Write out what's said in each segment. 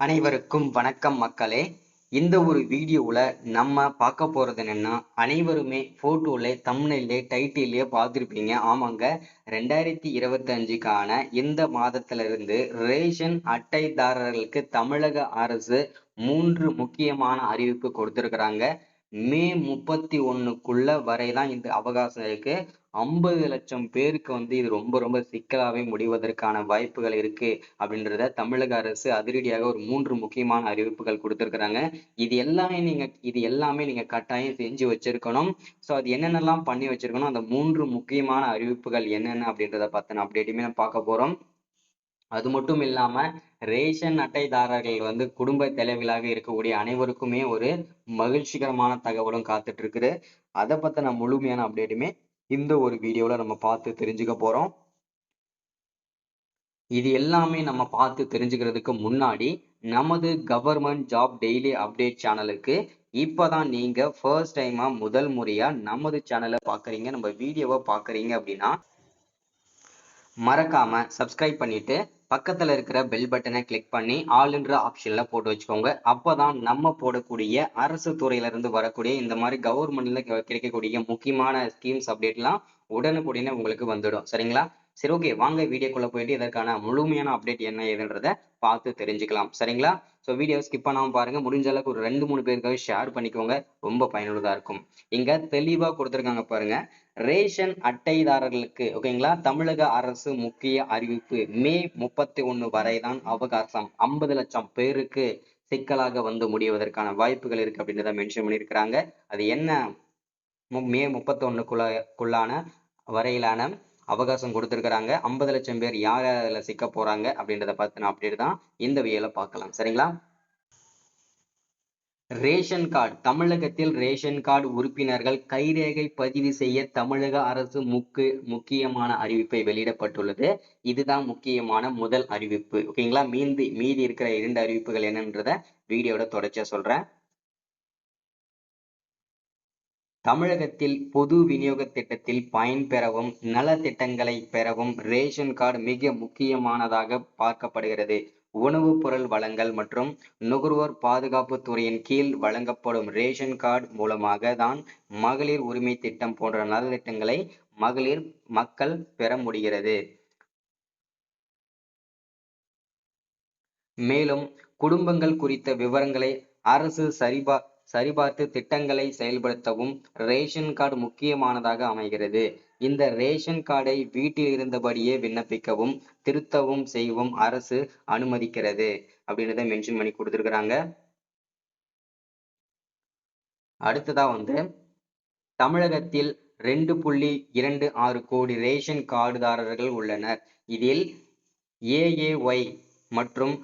அனைவருக்கும் வணக்கம் மக்களே. இந்த ஒரு வீடியோவில் நம்ம பார்க்க போகிறது என்னென்னா அனைவருமே ஃபோட்டோவில் தமிழ்நிலே டைட்டிலே பார்த்துருப்பீங்க. ஆமாங்க ரெண்டாயிரத்தி இருபத்தஞ்சுக்கான இந்த மாதத்துல இருந்து ரேஷன் அட்டைதாரர்களுக்கு தமிழக அரசு மூன்று முக்கியமான அறிவிப்பு கொடுத்துருக்குறாங்க. மே முப்பத்தி ஒண்ணுக்குள்ள வரைதான் இந்த அவகாசம் இருக்கு. ஐம்பது லட்சம் பேருக்கு வந்து இது ரொம்ப ரொம்ப சிக்கலாவே முடிவதற்கான வாய்ப்புகள் இருக்கு அப்படின்றத தமிழக அரசு அதிரடியாக ஒரு மூன்று முக்கியமான அறிவிப்புகள் கொடுத்திருக்கிறாங்க. இது எல்லாமே நீங்க இது எல்லாமே நீங்க கட்டாயம் செஞ்சு வச்சிருக்கணும். ஸோ அது என்னென்னலாம் பண்ணி வச்சிருக்கணும்? அந்த மூன்று முக்கியமான அறிவிப்புகள் என்னென்ன அப்படின்றத பத்தின அப்டேட்டுமே பார்க்க போறோம். அது மட்டும் இல்லாம ரேஷன் அட்டைதாரர்கள் வந்து குடும்ப தலைவிகளாக இருக்கக்கூடிய அனைவருக்குமே ஒரு மகிழ்ச்சிகரமான தகவலும் காத்துட்டு இருக்குது அதை பத்தின முழுமையான அப்டேட்டுமே இந்த ஒரு வீடியோல நம்ம பார்த்து தெரிஞ்சுக்க போறோம். இது எல்லாமே நம்ம பார்த்து தெரிஞ்சுக்கிறதுக்கு முன்னாடி நமது கவர்மெண்ட் ஜாப் டெய்லி அப்டேட் சேனலுக்கு இப்பதான் நீங்க ஃபர்ஸ்ட் டைமா முதல் முறையா நமது சேனலை பாக்குறீங்க. நம்ம வீடியோவை பாக்குறீங்க அப்படின்னா மறக்காம சப்ஸ்கிரைப் பண்ணிட்டு பக்கத்துல இருக்கிற பெல் பட்டனை கிளிக் பண்ணி ஆல்ன்ற ஆப்ஷன்ல போட்டு வச்சுக்கோங்க. அப்பதான் நம்ம போடக்கூடிய அரசு துறையில இருந்து வரக்கூடிய இந்த மாதிரி கவர்மெண்ட்ல கிடைக்கக்கூடிய முக்கியமான ஸ்கீம்ஸ் அப்டேட்லாம் உடனுக்குடனே உங்களுக்கு வந்துடும். சரிங்களா? சரி ஓகே வாங்க வீடியோக்குள்ள போயிட்டு இதற்கான முழுமையான அப்டேட் என்ன ஏதுன்றத பார்த்து தெரிஞ்சுக்கலாம். சரிங்களா? ஸோ வீடியோ ஸ்கிப் பண்ணாமல் பாருங்க. முடிஞ்ச அளவுக்கு ஒரு ரெண்டு மூணு பேருக்காக ஷேர் பண்ணிக்கோங்க. ரொம்ப பயனுள்ளதா இருக்கும். இங்க தெளிவா கொடுத்துருக்காங்க பாருங்க. ரேஷன் அட்டைதாரர்களுக்கு ஓகேங்களா தமிழக அரசு முக்கிய அறிவிப்பு மே முப்பத்தி ஒண்ணு வரைதான் அவகாசம். ஐம்பது லட்சம் பேருக்கு சிக்கலாக வந்து முடிவதற்கான வாய்ப்புகள் இருக்கு அப்படின்றத மென்ஷன் பண்ணியிருக்கிறாங்க. அது என்ன? மே முப்பத்தொன்னுக்குள்ள குள்ளான வரையிலான அவகாசம் கொடுத்திருக்கிறாங்க. ஐம்பது லட்சம் பேர் யார் அதில் சிக்க போறாங்க அப்படின்றத பத்தின அப்டேட் தான் இந்த வீடியோல பார்க்கலாம். சரிங்களா? ரேஷன் கார்டு தமிழகத்தில் ரேஷன் கார்டு உறுப்பினர்கள் கைரேகை பதிவு செய்ய தமிழக அரசு முக்கு முக்கியமான அறிவிப்பை வெளியிடப்பட்டுள்ளது. இதுதான் முக்கியமான முதல் அறிவிப்பு. ஓகேங்களா? மீந்து மீதி இருக்கிற இரண்டு அறிவிப்புகள் என்னன்றத வீடியோட தொடர்ச்சியா சொல்றேன். தமிழகத்தில் பொது விநியோக திட்டத்தில் பயன்பெறவும் நலத்திட்டங்களை பெறவும் ரேஷன் கார்டு மிக முக்கியமானதாக பார்க்கப்படுகிறது. உணவுப் பொருள் வழங்கல் மற்றும் நுகர்வோர் பாதுகாப்பு துறையின் கீழ் வழங்கப்படும் ரேஷன் கார்டு மூலமாக தான் மகளிர் உரிமை திட்டம் போன்ற நலத்திட்டங்களை மகளிர் மக்கள் பெற முடிகிறது. மேலும் குடும்பங்கள் குறித்த விவரங்களை அரசு சரிபா சரிபார்த்து திட்டங்களை செயல்படுத்தவும் ரேஷன் கார்டு முக்கியமானதாக அமைகிறது. இந்த ரேஷன் கார்டை வீட்டில் இருந்தபடியே விண்ணப்பிக்கவும் திருத்தவும் செய்யவும் அரசு அனுமதிக்கிறது. அப்படின்றத மென்ஷன் பண்ணி கொடுத்துருக்குறாங்க. அடுத்ததா வந்து தமிழகத்தில் ரெண்டு புள்ளி இரண்டு ஆறு கோடி ரேஷன் கார்டுதாரர்கள் உள்ளனர். இதில் ஏஏஒய் மற்றும்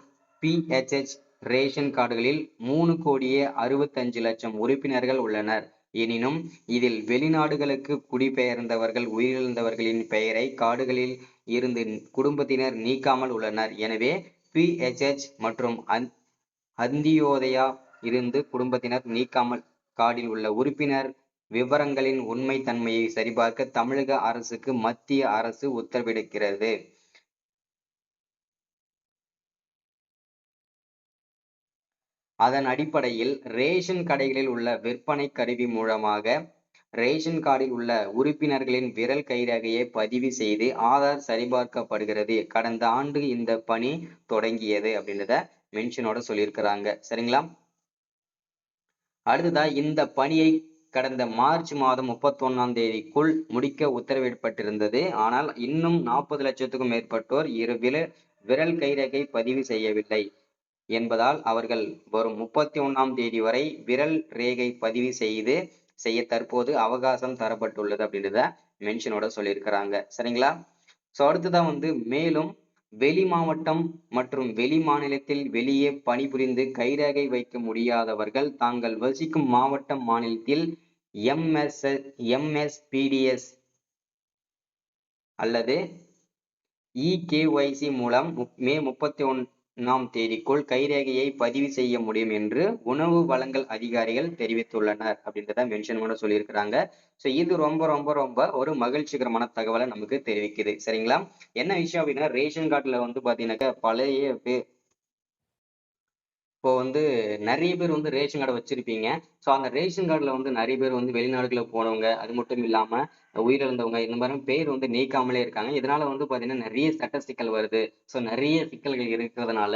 பிஹெச்ஹெச் ரேஷன் கார்டுகளில் மூணு கோடியே அறுபத்தஞ்சு லட்சம் உறுப்பினர்கள் உள்ளனர். எனினும் இதில் வெளிநாடுகளுக்கு குடிபெயர்ந்தவர்கள் உயிரிழந்தவர்களின் பெயரை காடுகளில் இருந்து குடும்பத்தினர் நீக்காமல் உள்ளனர். எனவே பிஹெச்ஹெச் மற்றும் அந்தியோதயா இருந்து குடும்பத்தினர் நீக்காமல் கார்டில் உள்ள உறுப்பினர் விவரங்களின் உண்மை தன்மையை சரிபார்க்க தமிழக அரசுக்கு மத்திய அரசு உத்தரவிடுகிறது. அதன் அடிப்படையில் ரேஷன் கடைகளில் உள்ள விற்பனை கருவி மூலமாக ரேஷன் கார்டில் உள்ள உறுப்பினர்களின் விரல் கைரகையை பதிவு செய்து ஆதார் சரிபார்க்கப்படுகிறது. கடந்த ஆண்டு இந்த பணி தொடங்கியது அப்படின்றத மென்ஷனோட சொல்லியிருக்கிறாங்க. சரிங்களா? அடுத்ததா இந்த பணியை கடந்த மார்ச் மாதம் முப்பத்தி ஒன்னாம் தேதிக்குள் முடிக்க உத்தரவிடப்பட்டிருந்தது. ஆனால் இன்னும் நாற்பது லட்சத்துக்கும் மேற்பட்டோர் இரு விரல் கைரகை பதிவு செய்யவில்லை. என்பதால் அவர்கள் வரும் முப்பத்தி ஒன்னாம் தேதி வரை விரல் ரேகை பதிவு செய்து செய்ய தற்போது அவகாசம் தரப்பட்டுள்ளது அப்படின்றத மென்ஷனோட சொல்லியிருக்கிறாங்க. சரிங்களா? ஸோ அடுத்ததான் வந்து மேலும் வெளி மாவட்டம் மற்றும் வெளி மாநிலத்தில் வெளியே பணிபுரிந்து கைரேகை வைக்க முடியாதவர்கள் தாங்கள் வசிக்கும் மாவட்டம் மாநிலத்தில் எம்எஸ் எம்எஸ்பிடிஎஸ் அல்லது இகேஒய்சி மூலம் மே முப்பத்தி ஒன் நாம் தேதிக்குள் கைரேகையை பதிவு செய்ய முடியும் என்று உணவு வழங்கல் அதிகாரிகள் தெரிவித்துள்ளனர் அப்படின்றத மென்ஷன் பண்ண சொல்லியிருக்கிறாங்க. ஸோ இது ரொம்ப ரொம்ப ரொம்ப ஒரு மகிழ்ச்சிகரமான தகவலை நமக்கு தெரிவிக்குது. சரிங்களா? என்ன விஷயம் அப்படின்னா ரேஷன் கார்டுல வந்து பாத்தீங்கன்னாக்கா பழைய இப்போ வந்து நிறைய பேர் வந்து ரேஷன் கார்டை வச்சிருப்பீங்க. ஸோ அந்த ரேஷன் கார்டில் வந்து நிறைய பேர் வந்து வெளிநாடுகளில் போனவங்க அது மட்டும் இல்லாமல் உயிரிழந்தவங்க இந்த மாதிரி பேர் வந்து நீக்காமலே இருக்காங்க. இதனால வந்து பார்த்தீங்கன்னா நிறைய சட்ட சிக்கல் வருது. ஸோ நிறைய சிக்கல்கள் இருக்கிறதுனால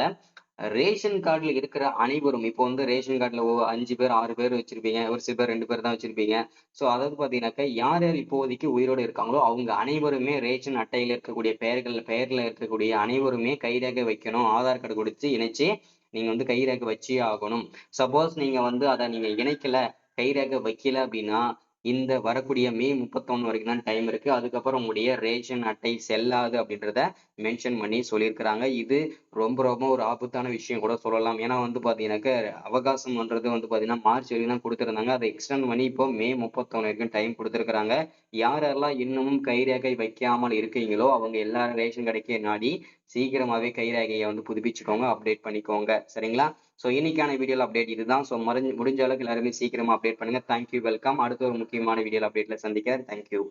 ரேஷன் கார்டில் இருக்கிற அனைவரும் இப்போ வந்து ரேஷன் கார்டில் அஞ்சு பேர் ஆறு பேர் வச்சிருப்பீங்க. ஒரு சில பேர் ரெண்டு பேர் தான் வச்சிருப்பீங்க. ஸோ அதாவது பார்த்தீங்கன்னாக்கா யார் யார் இப்போதைக்கு உயிரோடு இருக்காங்களோ அவங்க அனைவருமே ரேஷன் அட்டையில் இருக்கக்கூடிய பெயர்கள் பெயரில் இருக்கக்கூடிய அனைவருமே கைதாக வைக்கணும் ஆதார் கார்டு கொடுத்து இணைச்சு நீங்க வந்து கைரேகை வச்சே ஆகணும். சப்போஸ் நீங்க வந்து அதை நீங்க இணைக்கல கைரேகை வைக்கல அப்படின்னா இந்த வரக்கூடிய மே முப்பத்தொன்னு வரைக்கும் தான் டைம் இருக்கு. அதுக்கப்புறம் உங்களுடைய ரேஷன் அட்டை செல்லாது அப்படின்றத மென்ஷன் பண்ணி சொல்லியிருக்கிறாங்க. இது ரொம்ப ரொம்ப ஒரு ஆபத்தான விஷயம் கூட சொல்லலாம். ஏன்னா வந்து பாத்தீங்கன்னாக்க அவகாசம்ன்றது வந்து பாத்தீங்கன்னா மார்ச் வரைக்கும் தான் கொடுத்துருந்தாங்க. அதை எக்ஸ்டெண்ட் பண்ணி இப்போ மே முப்பத்தொன்னு வரைக்கும் டைம் கொடுத்துருக்காங்க யார் யாரெல்லாம் இன்னமும் கைரேகை வைக்காமல் இருக்கீங்களோ அவங்க எல்லாரும் ரேஷன் கடைக்கே நாடி சீக்கிரமாவே கைரேகையை வந்து புதுப்பிச்சுக்கோங்க அப்டேட் பண்ணிக்கோங்க. சரிங்களா? ஸோ இன்னைக்கான வீடியோவில் அப்டேட் இதுதான். ஸோ மறைஞ்சு முடிஞ்ச அளவுக்கு எல்லாருமே சீக்கிரமா அப்டேட் பண்ணுங்க. தேங்க்யூ வெல்கம் அடுத்த ஒரு முக்கியமான வீடியோவில் அப்டேட்ல சந்திக்கிறேன். தேங்க்யூ